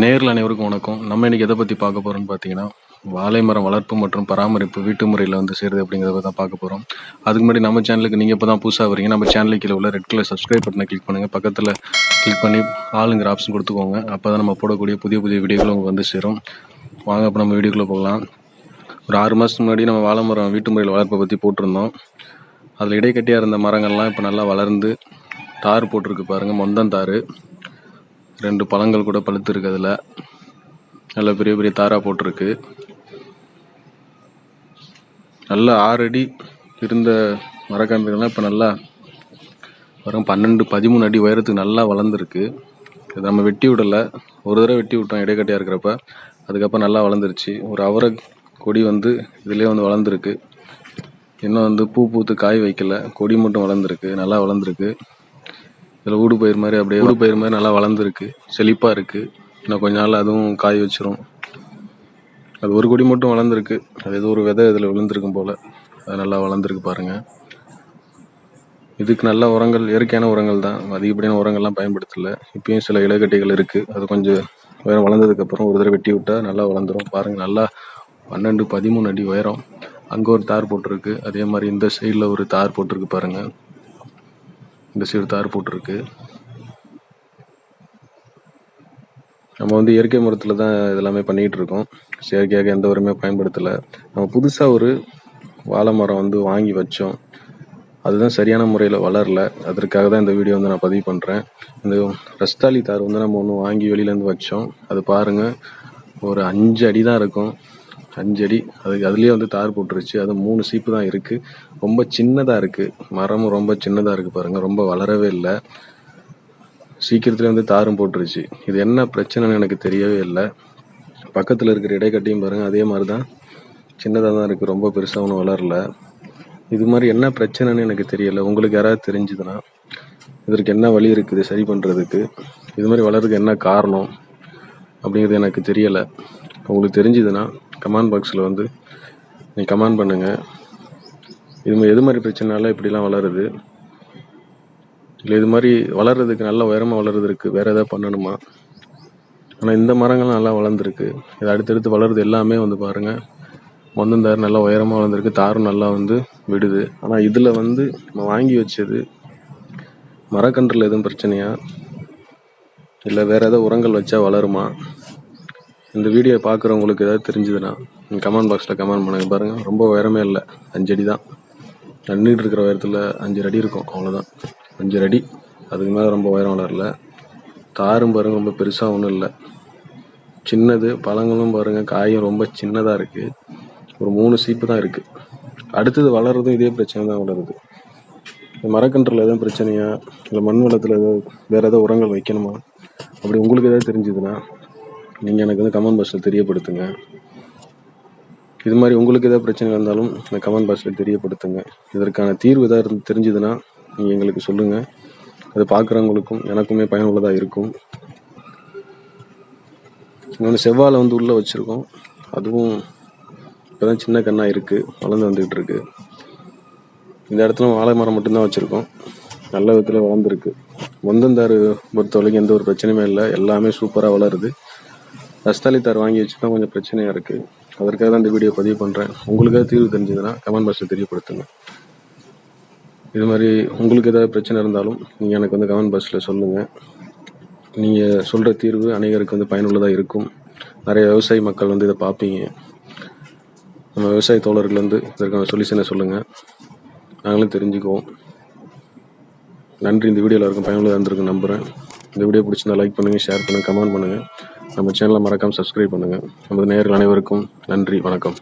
நேரில் அனைவருக்கும் வணக்கம். நம்ம இன்னைக்கு எதை பற்றி பார்க்க போகிறோம்னு பார்த்தீங்கன்னா வாழை மரம் வளர்ப்பு மற்றும் பராமரிப்பு வீட்டு முறையில் வந்து செய்கிறது அப்படிங்கிறத தான் பார்க்க போகிறோம் அதுக்கு முன்னாடி நம்ம சேனலுக்கு நீங்கள் இப்போ தான் புதுசாக வரீங்க நம்ம சேனலுக்கு கீழே உள்ள ரெட் கலர் சப்ஸ்கிரைப் பட்டனை கிளிக் பண்ணுங்கள் பக்கத்தில் கிளிக் பண்ணி ஆளுங்கிற ஆப்ஷன் கொடுத்துக்கோங்க. அப்போ தான் நம்ம போடக்கூடிய புதிய புதிய வீடியோக்கள் உங்களுக்கு வந்து சேரும். வாங்க அப்போ நம்ம வீடியோக்குள்ளே போகலாம். ஒரு ஆறு மாதத்துக்கு முன்னாடி நம்ம வாழை மரம் வீட்டு முறையில் வளர்ப்பை பற்றி போட்டிருந்தோம். அதில் இடைக்கட்டியாக இருந்த மரங்கள்லாம் இப்போ நல்லா வளர்ந்து தார் போட்டிருக்கு பாருங்கள் மொந்தம் தார். ரெண்டு பழங்கள் கூட பழுத்திருக்கு அதில் நல்ல பெரிய பெரிய தாரா போட்டிருக்கு. நல்ல ஆறு அடி இருந்த மரக்கன்றுகள்லாம் இப்போ நல்லா வரும் பன்னெண்டு பதிமூணு அடி உயரத்துக்கு நல்லா வளர்ந்துருக்கு. இது நம்ம வெட்டி விடலை. ஒரு தடவை வெட்டி விட்டோம் இடைக்கட்டியாக இருக்கிறப்ப. அதுக்கப்புறம் நல்லா வளர்ந்துருச்சு. ஒரு அவரை கொடி வந்து இதுலேயே வந்து வளர்ந்துருக்கு. இன்னும் வந்து பூ பூத்து காய் வைக்கல. கொடி மட்டும் வளர்ந்துருக்கு. நல்லா வளர்ந்துருக்கு. இதில் ஊடு பயிர் மாதிரி அப்படியே ஊடு பயிர் மாதிரி நல்லா வளர்ந்துருக்கு. செழிப்பாக இருக்குது இன்னும் கொஞ்ச நாள் அதுவும் காய் வச்சிரும். அது ஒரு கொடி மட்டும் வளர்ந்துருக்கு. அது ஏதோ ஒரு விதை இதில் விழுந்திருக்கும் போல். அது நல்லா வளர்ந்துருக்கு பாருங்கள் இதுக்கு நல்ல உரங்கள் இயற்கையான உரங்கள் தான். அதிகப்படியான உரங்கள்லாம் பயன்படுத்தலை. இப்பயும் சில இலைக்கட்டிகள் இருக்குது அது கொஞ்சம் உயரம் வளர்ந்ததுக்கப்புறம் ஒரு தடவை வெட்டி விட்டால் நல்லா வளர்ந்துரும். பாருங்கள் நல்லா பன்னெண்டு பதிமூணு அடி உயரம். அங்கே ஒரு தார் போட்டிருக்கு. அதே மாதிரி இந்த சைடில் ஒரு தார் போட்டிருக்கு பாருங்கள் இந்த சைடு தார் போட்டிருக்கு. நம்ம வந்து இயற்கை மரத்தில் தான் இதெல்லாமே பண்ணிகிட்டு இருக்கோம். செயற்கையாக எந்த உரமே பயன்படுத்தலை. நம்ம புதுசாக ஒரு வாழை மரம் வந்து வாங்கி வச்சோம். அதுதான் சரியான முறையில் வளரல. அதற்காக தான் இந்த வீடியோ வந்து நான் பதிவு பண்ணுறேன் இந்த ரஸ்தாலி தார் வந்து நம்ம ஒன்று வாங்கி வெளியிலேருந்து வச்சோம். அது பாருங்கள் ஒரு அஞ்சு அடி தான் இருக்கும். அஞ்சடி. அதுக்கு அதுலேயே வந்து தார் போட்டுருச்சு. அது மூணு சீப்பு தான் இருக்குது ரொம்ப சின்னதாக இருக்குது மரமும் ரொம்ப சின்னதாக இருக்குது பாருங்கள் ரொம்ப வளரவே இல்லை. சீக்கிரத்துல வந்து தாரும் போட்டுருச்சு. இது என்ன பிரச்சனைன்னு எனக்கு தெரியவே இல்லை. பக்கத்தில் இருக்கிற இடைக்கட்டியும் பாருங்கள் அதே மாதிரி தான் சின்னதாக தான் இருக்குது ரொம்ப பெருசாக ஒன்றும் வளரல. இது மாதிரி என்ன பிரச்சனைன்னு எனக்கு தெரியல. உங்களுக்கு யாராவது தெரிஞ்சுதுன்னா இதற்கு என்ன வழி இருக்குது சரி பண்ணுறதுக்கு இது மாதிரி வளர்றதுக்கு என்ன காரணம் அப்படிங்கிறது எனக்கு தெரியலை. உங்களுக்கு தெரிஞ்சுதுன்னா கமெண்ட் பாக்ஸில் வந்து நீ கமெண்ட் பண்ணுங்கள் இது மாதிரி எது மாதிரி பிரச்சனைனால இப்படிலாம் வளருது? இல்லை இது மாதிரி வளர்றதுக்கு நல்லா உயரமாக வளர்றதுக்கு வேறு எதாவது பண்ணணுமா? ஆனால் இந்த மரங்கள்லாம் நல்லா வளர்ந்துருக்கு. இது அடுத்தடுத்து வளருது எல்லாமே வந்து பாருங்கள் மொந்தந்தார் நல்லா உயரமாக வளர்ந்துருக்கு. தாரும் நல்லா வந்து விடுது. ஆனால் இதில் வந்து நம்ம வாங்கி வச்சது மரக்கன்றில் எதுவும் பிரச்சனையா? இல்லை வேறு ஏதாவது உரங்கள் வச்சா வளருமா? இந்த வீடியோ பார்க்குறவங்களுக்கு ஏதாவது தெரிஞ்சுதுன்னா கமெண்ட் பாக்ஸில் கமெண்ட் பண்ணுங்க. பாருங்கள் ரொம்ப உயரமே இல்லை. அஞ்சு அடி தான். நின்றுட்டு இருக்கிற உயரத்தில் அஞ்சு அடி இருக்கும். அவ்வளோதான் அஞ்சு அடி. அதுக்கு மேலே ரொம்ப உயரம் வளரல. தாரும் பாருங்கள் ரொம்ப பெருசாக ஒன்றும் இல்லை. சின்னது பழங்களும் பாருங்கள் காயும் ரொம்ப சின்னதாக இருக்குது ஒரு மூணு சீப்பு தான் இருக்குது அடுத்தது வளர்றதும் இதே பிரச்சனை தான் வளருது. இந்த மரக்கன்றில் எதுவும் பிரச்சனையா? இல்லை மண் வளத்தில் ஏதாவது வேறு ஏதாவது உரங்கள் வைக்கணுமா? அப்படி உங்களுக்கு ஏதாவது தெரிஞ்சுதுன்னா நீங்கள் எனக்கு வந்து கமெண்ட் பாக்ஸில் தெரியப்படுத்துங்க. இது மாதிரி உங்களுக்கு எதாவது பிரச்சனை இருந்தாலும் இந்த கமெண்ட் பாக்ஸில் தெரியப்படுத்துங்க. இதற்கான தீர்வு ஏதாவது இருந்து தெரிஞ்சுதுன்னா நீங்கள் எங்களுக்கு சொல்லுங்கள் அது பார்க்குறவங்களுக்கும் எனக்குமே பயனுள்ளதாக இருக்கும். இன்னொன்று செவ்வாழை வந்து உள்ளே வச்சுருக்கோம். அதுவும் இப்போ தான் சின்ன கண்ணாக இருக்குது வளர்ந்து வந்துக்கிட்டு இருக்கு. இந்த இடத்துல வாழை மரம் மட்டும்தான் வச்சுருக்கோம். நல்ல விதத்தில் வளர்ந்துருக்கு. முந்தந்தாறு பொறுத்த வரைக்கும் எந்த ஒரு பிரச்சனையுமே இல்லை. எல்லாமே சூப்பராக வளருது. ரஸ்தாலி தார் வாங்கி வச்சு தான் கொஞ்சம் பிரச்சனையாக இருக்குது அதற்காக தான் இந்த வீடியோ பதிவு பண்ணுறேன் உங்களுக்காக தீர்வு தெரிஞ்சதுன்னா கமெண்ட் பாக்ஸில் தெரியப்படுத்துங்க. இது மாதிரி உங்களுக்கு ஏதாவது பிரச்சனை இருந்தாலும் நீங்கள் எனக்கு வந்து கமெண்ட் பாக்ஸில் சொல்லுங்கள் நீங்கள் சொல்கிற தீர்வு அனைவருக்கு வந்து பயனுள்ளதாக இருக்கும். நிறைய விவசாய மக்கள் வந்து இதை பார்ப்பீங்க. நம்ம விவசாய தோழர்கள் வந்து இதற்கான சொல்யூஷனை சொல்லுங்கள் நாங்களும் தெரிஞ்சுக்குவோம். நன்றி. இந்த வீடியோவில் இருக்கும் பயனுள்ளதாக இருந்திருக்கு நம்புகிறேன் இந்த வீடியோ பிடிச்சிருந்தா லைக் பண்ணுங்கள் ஷேர் பண்ணுங்கள் கமெண்ட் பண்ணுங்கள் நம்ம சேனலை மறக்காமல் சப்ஸ்கிரைப் பண்ணுங்கள் நமது நேரில் அனைவருக்கும் நன்றி வணக்கம்.